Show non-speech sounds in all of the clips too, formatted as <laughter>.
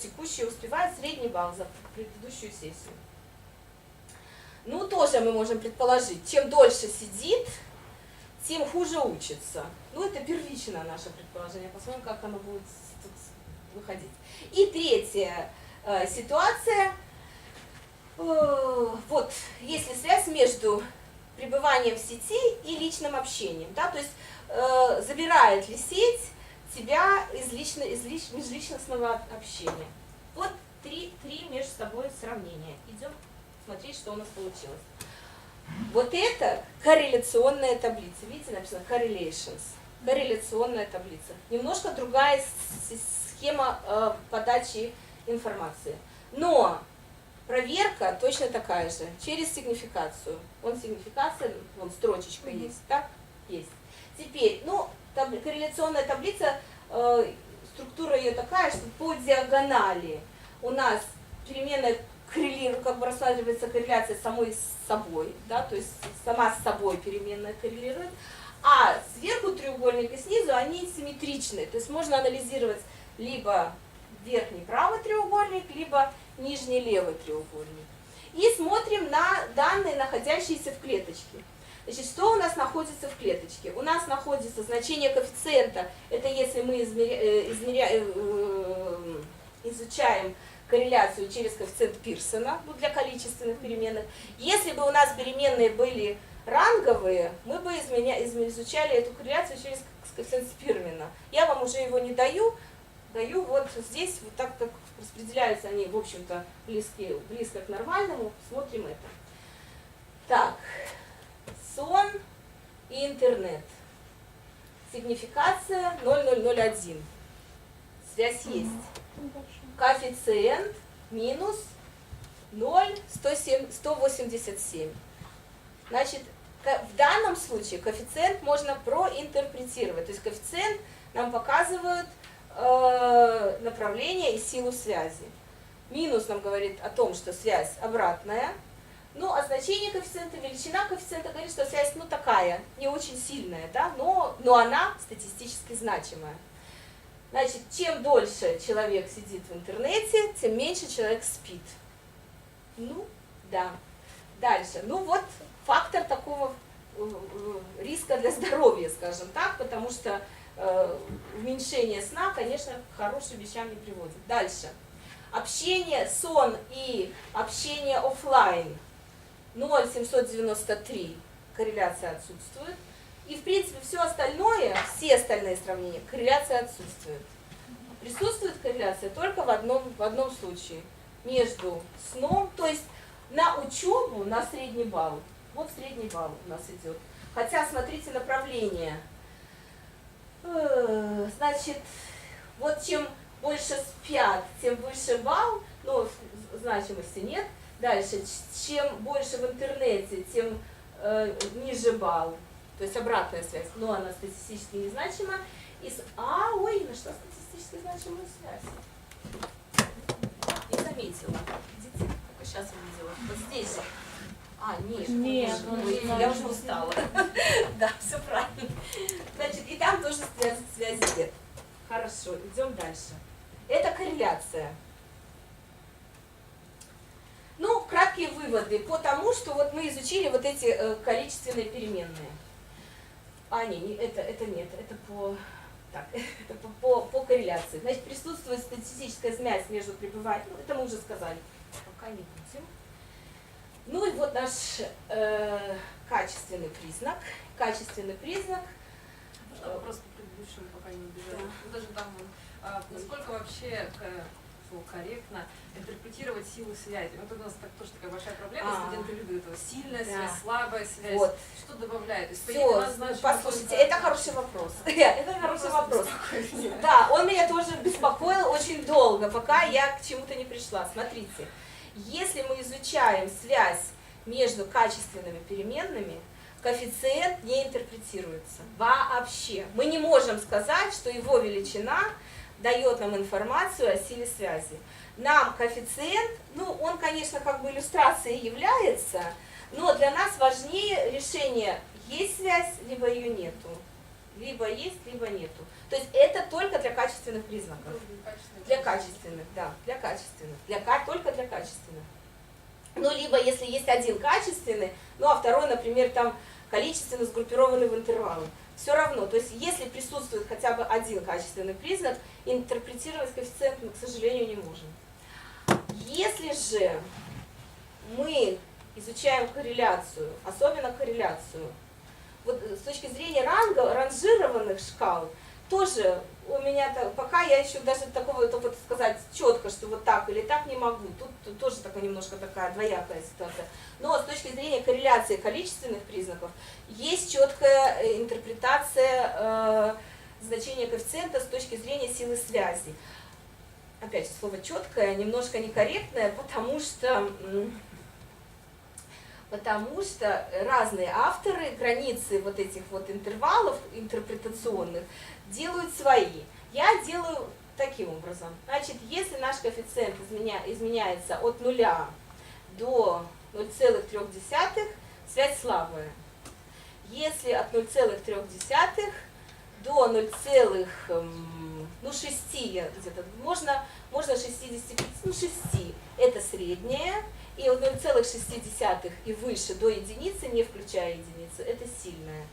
текущий успевает средний балл за предыдущую сессию. Ну, тоже мы можем предположить, чем дольше сидит, тем хуже учится. Ну, это первичное наше предположение. Посмотрим, как оно будет тут выходить. И третья э, ситуация. Э, вот, если связь между пребыванием в сети и личным общением. Да? То есть, э, забирает ли сеть тебя из, лично, из лич, межличностного общения. Вот три, три между собой сравнения. Идем смотреть, что у нас получилось. Вот это корреляционная таблица. Видите, написано correlations. Корреляционная таблица. Немножко другая схема э, подачи информации. Но проверка точно такая же, через сигнификацию. Вон сигнификация, вон строчечка mm -hmm. есть, так? Есть. Теперь, ну, таб корреляционная таблица, структура ее такая, что по диагонали у нас переменная коррелирует, как бы рассматривается корреляция самой с собой, да, то есть сама с собой переменная коррелирует, а сверху треугольник и снизу они симметричны, то есть можно анализировать либо верхний правый треугольник, либо нижний левый треугольник. И смотрим на данные, находящиеся в клеточке. Значит, что у нас находится в клеточке? У нас находится значение коэффициента, это если мы измеря, э, измеря, э, изучаем корреляцию через коэффициент Пирсона ну, для количественных переменных. Если бы у нас переменные были ранговые, мы бы изменя, изучали эту корреляцию через коэффициент Спирмена. Я вам уже его не даю, даю вот здесь, вот так как распределяются они, в общем-то, близко к нормальному, смотрим это. Так, сон и интернет. Сигнификация 0001. Связь есть. Коэффициент минус 0,187. Значит, в данном случае коэффициент можно проинтерпретировать. То есть коэффициент нам показывает э, направление и силу связи. Минус нам говорит о том, что связь обратная, ну, а значение коэффициента, величина коэффициента говорит, что связь, ну, такая, не очень сильная, да, но, но она статистически значимая. Значит, чем дольше человек сидит в интернете, тем меньше человек спит. Ну, да. Дальше. Ну, вот фактор такого э, э, риска для здоровья, скажем так, потому что э, уменьшение сна, конечно, к хорошим вещам не приводит. Дальше. Общение, сон и общение офлайн – 0,793 корреляция отсутствует. И, в принципе, все остальное, все остальные сравнения, корреляция отсутствует. Присутствует корреляция только в одном, в одном случае. Между сном, то есть на учебу, на средний балл. Вот средний балл у нас идет. Хотя, смотрите, направление. Э, значит, вот чем больше спят, тем выше балл, но значимости нет. Дальше, чем больше в интернете, тем э, ниже балл. То есть обратная связь, но она статистически незначима. И с... А, ой, на что статистически значимая связь? Не заметила. Видите, только сейчас увидела. Вот здесь. А, нет, нет ну, я уже устала. <laughs> Да, все правильно. Значит, и там тоже связи нет. Хорошо, идем дальше. Это корреляция. Краткие выводы по тому, что вот мы изучили вот эти э, количественные переменные. А, не, не это, это нет, это по, так, <laughs> это по, по, по корреляции. Значит, присутствует статистическая связь между пребыванием, ну, это мы уже сказали, пока не будем. Ну и вот наш э, качественный признак. Качественный признак. Вопрос по предыдущему, пока не убежали? Да. Ну, даже там, а, насколько вообще корректно интерпретировать силу связи. Вот у нас так, тоже такая большая проблема, а, студенты любят этого. Сильная да. связь, слабая связь. Вот. Что добавляет? То есть, Все, значит, послушайте, это хороший вопрос. это хороший вопрос. <laughs> Да, он меня тоже беспокоил очень долго, пока я к чему-то не пришла. Смотрите, если мы изучаем связь между качественными переменными, коэффициент не интерпретируется вообще. Мы не можем сказать, что его величина дает нам информацию о силе связи. Нам коэффициент, ну он, конечно, как бы иллюстрацией является, но для нас важнее решение, есть связь, либо ее нету. Либо есть, либо нету. То есть это только для качественных признаков. Для качественных, да, для качественных. Для, только для качественных. Ну, либо если есть один качественный, ну, а второй, например, там количественно сгруппированный в интервалы. Все равно, то есть если присутствует хотя бы один качественный признак, интерпретировать коэффициент мы, к сожалению, не можем. Если же мы изучаем корреляцию, особенно корреляцию, вот э, с точки зрения ранга, ранжированных шкал, тоже у меня пока я еще даже такого то вот сказать четко, что вот так или так не могу. Тут, тут тоже такая немножко такая двоякая ситуация. Но с точки зрения корреляции количественных признаков есть четкая э, интерпретация э, значения коэффициента с точки зрения силы связи. Опять слово четкое немножко некорректное, потому что потому что разные авторы границы вот этих вот интервалов интерпретационных делают свои. Я делаю таким образом. Значит, если наш коэффициент изменя- изменяется от нуля до 0,3, связь слабая. Если от 0,3 до 0, ну 6 я где-то, можно, можно 65, ну 6, это средняя, и от 0,6 и выше до единицы, не включая единицу, это сильная.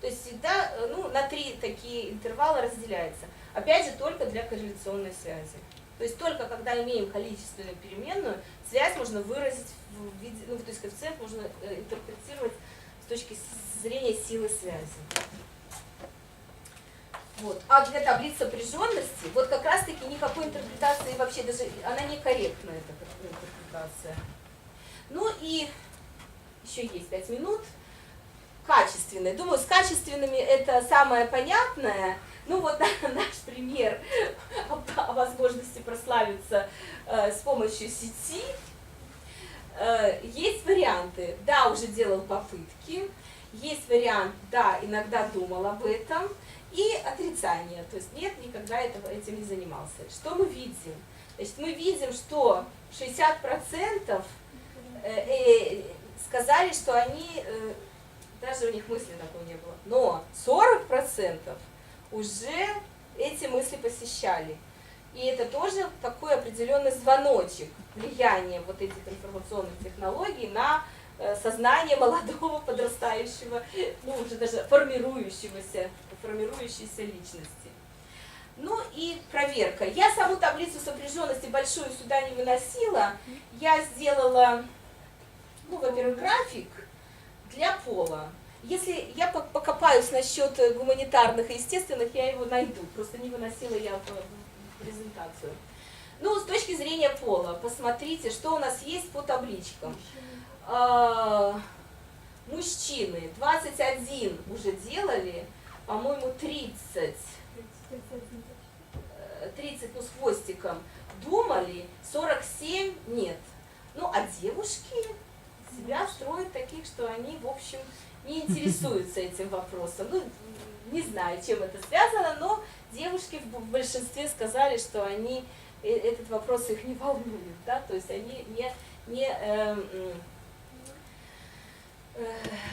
То есть всегда ну, на три такие интервала разделяется. Опять же, только для корреляционной связи. То есть только когда имеем количественную переменную, связь можно выразить в виде, ну, то есть коэффициент можно э, интерпретировать с точки зрения силы связи. Вот. А для таблиц сопряженности, вот как раз таки никакой интерпретации вообще даже, она некорректная, эта интерпретация. Ну и еще есть пять минут. Качественные. Думаю, с качественными это самое понятное. Ну вот <laughs> наш пример о, о возможности прославиться э, с помощью сети. Э, есть варианты. Да, уже делал попытки. Есть вариант, да, иногда думал об этом. И отрицание, то есть нет, никогда этого, этим не занимался. Что мы видим? Значит, мы видим, что 60% э, э, сказали, что они, э, даже у них мысли такой не было, но 40% уже эти мысли посещали. И это тоже такой определенный звоночек влияния вот этих информационных технологий на сознание молодого подрастающего, ну уже даже формирующегося, формирующейся личности. Ну и проверка. Я саму таблицу сопряженности большую сюда не выносила. Я сделала, ну, во-первых, график для пола. Если я по- покопаюсь насчет э, гуманитарных и естественных, я его найду. Просто не выносила я презентацию. Ну, с точки зрения пола, посмотрите, что у нас есть по табличкам. А, Мужчины 21 уже делали, по-моему, 30, э, 30, ну, с хвостиком думали, 47 нет. Ну, а девушки себя строят таких, что они, в общем, не интересуются этим вопросом. Ну, не знаю, чем это связано, но девушки в большинстве сказали, что они э, этот вопрос их не волнует, да, то есть они не, не э,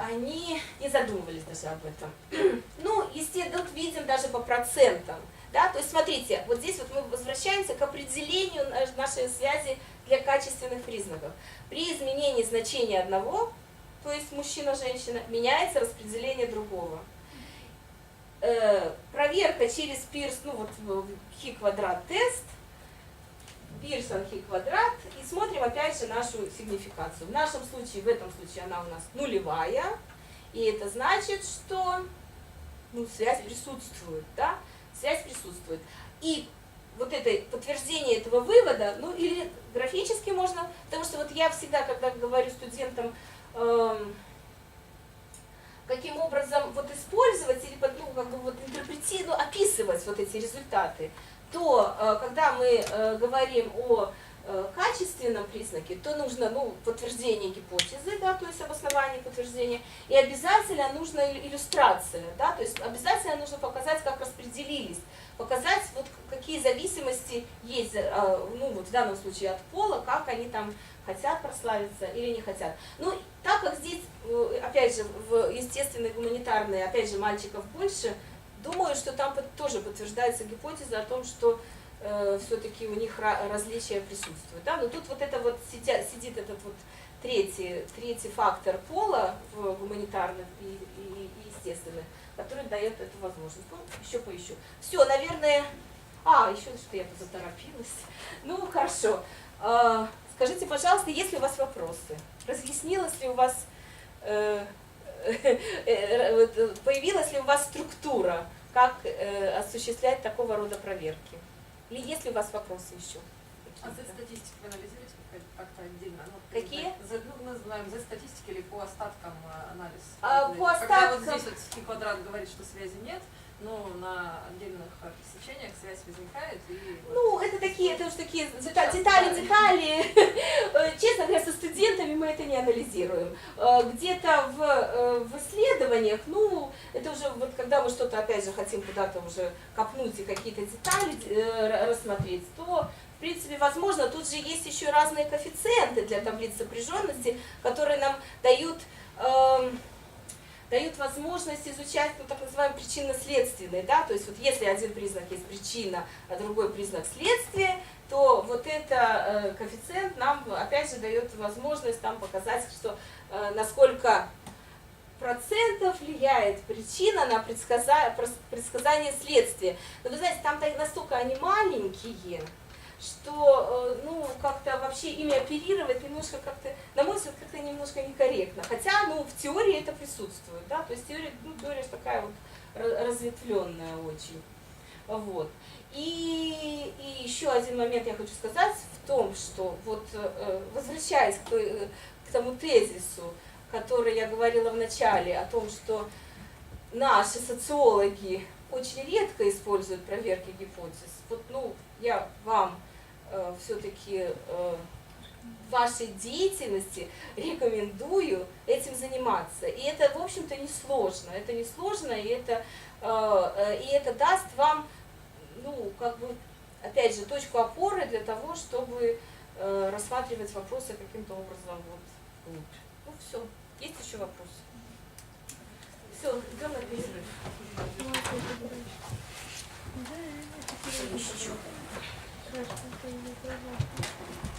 они не задумывались даже об этом. <clears throat> Ну, естественно, тут видим даже по процентам, да, то есть смотрите, вот здесь вот мы возвращаемся к определению наш- нашей связи для качественных признаков. При изменении значения одного, то есть мужчина-женщина, меняется распределение другого. Э, проверка через Пирс, ну вот хи квадрат тест, Пирсон хи квадрат, и смотрим опять же нашу сигнификацию. В нашем случае, в этом случае она у нас нулевая, и это значит, что ну, связь присутствует, да, связь присутствует. И вот это подтверждение этого вывода, ну или графически можно, потому что вот я всегда, когда говорю студентам, эм, каким образом вот использовать или ну, как бы вот интерпретировать, ну, описывать вот эти результаты, то э, когда мы э, говорим о э, качественном признаке, то нужно ну, подтверждение гипотезы, да, то есть обоснование подтверждения, и обязательно нужна ил- иллюстрация, да, то есть обязательно нужно показать, как распределились, показать, вот какие зависимости есть, ну вот в данном случае от пола, как они там хотят прославиться или не хотят. Ну, так как здесь, опять же, в естественной гуманитарной, опять же, мальчиков больше, думаю, что там тоже подтверждается гипотеза о том, что все-таки у них ра- различия присутствуют. Да? Но тут вот это вот сидя- сидит этот вот третий, третий фактор пола в гуманитарных и, и, и естественных, который дает эту возможность. Ну, еще поищу. Все, наверное... А, еще что я тут заторопилась. Ну, хорошо. А, Скажите, пожалуйста, есть ли у вас вопросы? Разъяснилась ли у вас, <laughs> э, э, вот, э, появилась ли у вас структура, как э, осуществлять такого рода проверки? Или есть ли у вас вопросы еще? А за статистику вы анализируете как- как-то отдельно? Ну, Какие? За, ну, мы знаем за статистики или по остаткам э, анализ? А, Когда по вот остаткам- здесь вот хи квадрат говорит, что связи нет, но на отдельных э, пересечениях связь возникает и... Ну, это такие, это уж такие детали, да. детали. <laughs> Э, Честно говоря, со студентами мы это не анализируем. Э, Где-то в, э, в исследованиях, ну, это уже вот когда мы что-то, опять же, хотим куда-то уже копнуть и какие-то детали э, рассмотреть, то, в принципе, возможно, тут же есть еще разные коэффициенты для таблиц сопряженности, которые нам дают эм, дают возможность изучать ну, так называемый причинно-следственный, да, то есть вот если один признак есть причина, а другой признак следствия, то вот это э, коэффициент нам опять же дает возможность там показать, что э, насколько процентов влияет причина на предсказа- предсказание следствия. Но вы знаете, там настолько они маленькие, что э, ну как-то вообще ими оперировать немножко как-то, на мой взгляд, как-то немножко некорректно. Хотя, ну, в теории это присутствует, да, то есть теория, ну, теория такая вот ра- разветвленная очень. Вот. И, и еще один момент я хочу сказать в том, что вот э, возвращаясь к, э, к тому тезису, который я говорила в начале, о том, что наши социологи очень редко используют проверки гипотез. Вот, ну, я вам все-таки в вашей деятельности рекомендую этим заниматься. И это, в общем-то, несложно. Это несложно, и это, э, э, и это даст вам, ну, как бы, опять же, точку опоры для того, чтобы э, рассматривать вопросы каким-то образом вот глубже. Ну, все. Есть еще вопросы? Все, идем на перерыв. Teşekkür ederim.